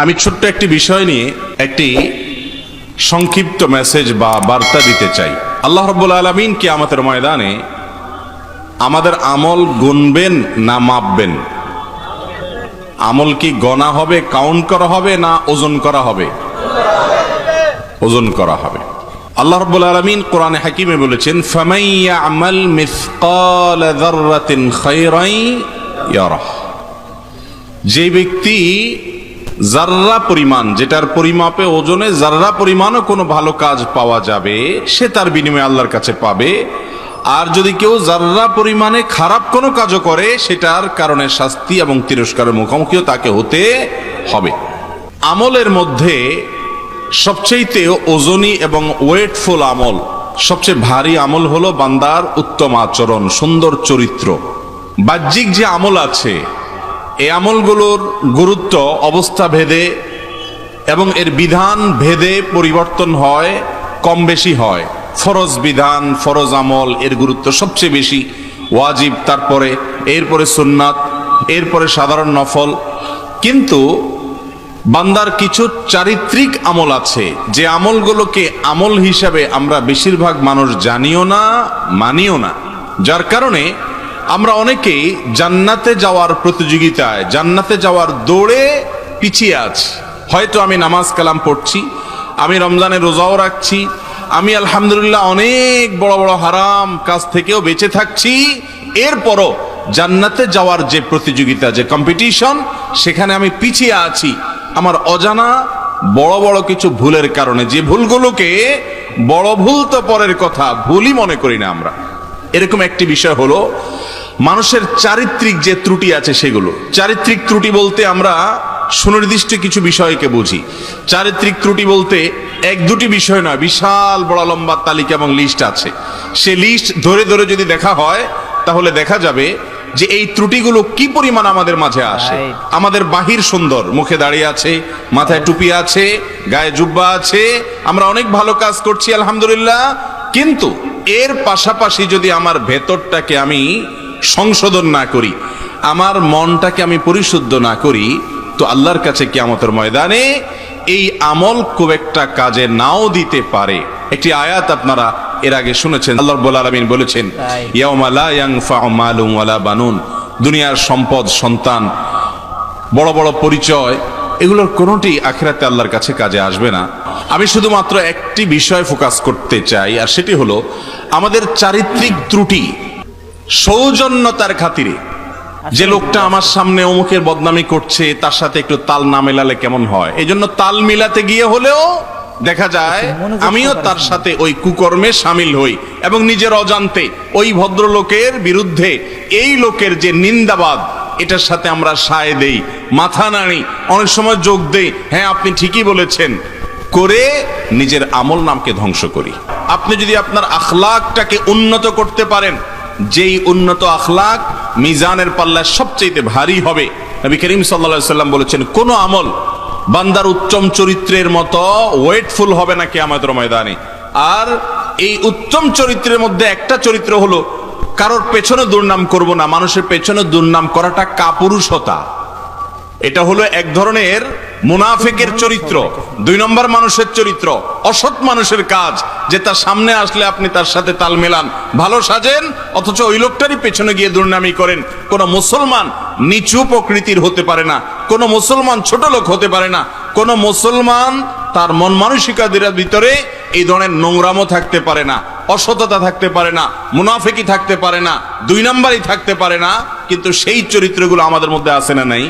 আমি ছোট্ট একটি বিষয় নিয়ে একটি সংক্ষিপ্ত মেসেজ বা বার্তা দিতে চাই। আল্লাহ রব্বুল আলমিন কি আমাদের ময়দানে আমাদের আমল গুনবেন না মাপবেন? আমল কি গণা হবে কাউন্ট করা হবে, না ওজন করা হবে? ওজন করা হবে। আল্লাহ রব্বুল আলমিন কোরআনে হাকিমে বলেছেন আমাল যে ব্যক্তি জাররা পরিমাণ, যেটার পরিমাপে ওজনে জাররা পরিমাণও কোনো ভালো কাজ পাওয়া যাবে, সে তার বিনিময়ে আল্লাহর কাছে পাবে। আর যদি কেউ জাররা পরিমাণে খারাপ কোনো কাজও করে, সেটার কারণে শাস্তি এবং তিরস্কারের মুখোমুখিও তাকে হতে হবে। আমলের মধ্যে সবচেয়েতে ওজনী এবং ওয়েটফুল আমল, সবচেয়ে ভারী আমল হলো বান্দার উত্তম আচরণ, সুন্দর চরিত্র। বাহ্যিক যে আমল আছে এই আমলগুলোর গুরুত্ব, অবস্থা ভেদে এবং এর বিধান ভেদে পরিবর্তন হয়, কম বেশি হয়। ফরজ বিধান, ফরজ আমল, এর গুরুত্ব সবচেয়ে বেশি ওয়াজিব, তারপরে এরপরে সুন্নাত, এরপরে সাধারণ নফল। কিন্তু বান্দার কিছু চারিত্রিক আমল আছে, যে আমলগুলোকে আমল হিসাবে আমরা বেশিরভাগ মানুষ জানিও না, মানিও না। যার কারণে আমরা অনেকেই জান্নাতে যাওয়ার প্রতিযোগিতায়, জান্নাতে যাওয়ার দৌড়ে পিছিয়ে আছি। হয়তো আমি নামাজ কালাম পড়ছি, আমি রমজানে রোজাও রাখছি, আমি আলহামদুলিল্লাহ অনেক বড় বড় হারাম কাজ থেকেও বেঁচে থাকছি। এরপরও জান্নাতে যাওয়ার যে প্রতিযোগিতা, যে কম্পিটিশন সেখানে আমি পিছিয়ে আছি। আমার অজানা বড় বড় কিছু ভুলের কারণে, যে ভুলগুলোকে বড় ভুল তো পরের কথা, ভুলই মনে করি না আমরা। এরকম একটি বিষয় হলো মানুষের চারিত্রিক যে ত্রুটি আছে সেগুলো। চারিত্রিক ত্রুটি বলতে আমরা সুনির্দিষ্ট কিছু বিষয়কে বুঝি। চারিত্রিক ত্রুটি বলতে এক দুটি বিষয় নয় বিশাল বড় লম্বা তালিকা এবং লিস্ট আছে। সে লিস্ট ধরে ধরে যদি দেখা হয় তাহলে দেখা যাবে যে এই ত্রুটিগুলো কি পরিমাণ আমাদের মাঝে আসে। আমাদের বাহির সুন্দর মুখে দাঁড়িয়ে আছে মাথায় টুপি আছে গায়ে জুব্বা আছে আমরা অনেক ভালো কাজ করছি আলহামদুলিল্লাহ। কিন্তু এর পাশাপাশি যদি আমার ভেতরটাকে আমি সংশোধন না করি আমার মনটাকে আমি পরিশুদ্ধ না করি তো আল্লাহর কাছে কিয়ামতের ময়দানে এই আমল খুব একটা কাজে নাও দিতে পারে। একটি আয়াত আপনারা এর আগে শুনেছেন আল্লাহ রাব্বুল আলামিন বলেছেন। ইয়াউমা লা ইয়ানফাউ ওয়ালা বানুন। দুনিয়ার সম্পদ সন্তান বড় বড় পরিচয় এগুলোর কোনোটি আখেরাতে আল্লাহর কাছে কাজে আসবে না। আমি শুধুমাত্র একটি বিষয় ফোকাস করতে চাই আর সেটি হলো আমাদের চারিত্রিক ত্রুটি সৌজন্যতার খাতিরে। যে লোকটা আমার সামনে অমুকের বদনামি করছে তার সাথে একটু তাল না মেলালে কেমন হয়? এই জন্য তাল মিলাতে গিয়ে হলেও দেখা যায় আমিও তার সাথে ওই কুকর্মে সামিল হই এবং নিজের অজান্তে ওই ভদ্রলোকের বিরুদ্ধে এই লোকের যে নিন্দাবাদ এটার সাথে আমরা সায় দেই মাথা নাড়ি অনেক সময় যোগ দেই। হ্যাঁ আপনি ঠিকই বলেছেন। করে নিজের আমল নামকে ধ্বংস করি। আপনি যদি আপনার আখলাকটাকে উন্নত করতে পারেন যেই উন্নত আখলাক মিজানের পাল্লায় সবচেয়ে ভারী হবে। নবী করিম সাল্লা সাল্লাম বলেছেন, কোন আমল বান্দার উত্তম চরিত্রের মতো ওয়েটফুল হবে না কেয়ামতের ময়দানে। আর এই উত্তম চরিত্রের মধ্যে একটা চরিত্র হলো, কারোর পেছনে দুর্নাম করব না, মানুষের পেছনে দুর্নাম করাটা কাপুরুষতা। এটা হলো এক ধরনের মুনাফেকের চরিত্র, দুই নম্বর মানুষের চরিত্র, অসৎ মানুষের কাজ যে তার সামনে আসলে আপনি তার সাথে তাল মেলান। ভালো সাজেন, অথচ ওই লোকটারই পেছনে গিয়ে দুর্নামি করেন। কোন মুসলমান নিচু প্রকৃতির হতে পারে না, কোন মুসলমান ছোট লোক হতে পারে না, কোন মুসলমান তার মন মানসিকাদের ভিতরে এই ধরনের নোংরামও থাকতে পারে না, অসততা থাকতে পারে না, মুনাফেকি থাকতে পারে না, দুই নাম্বারই থাকতে পারে না, কিন্তু সেই চরিত্রগুলো আমাদের মধ্যে আছে না নাই?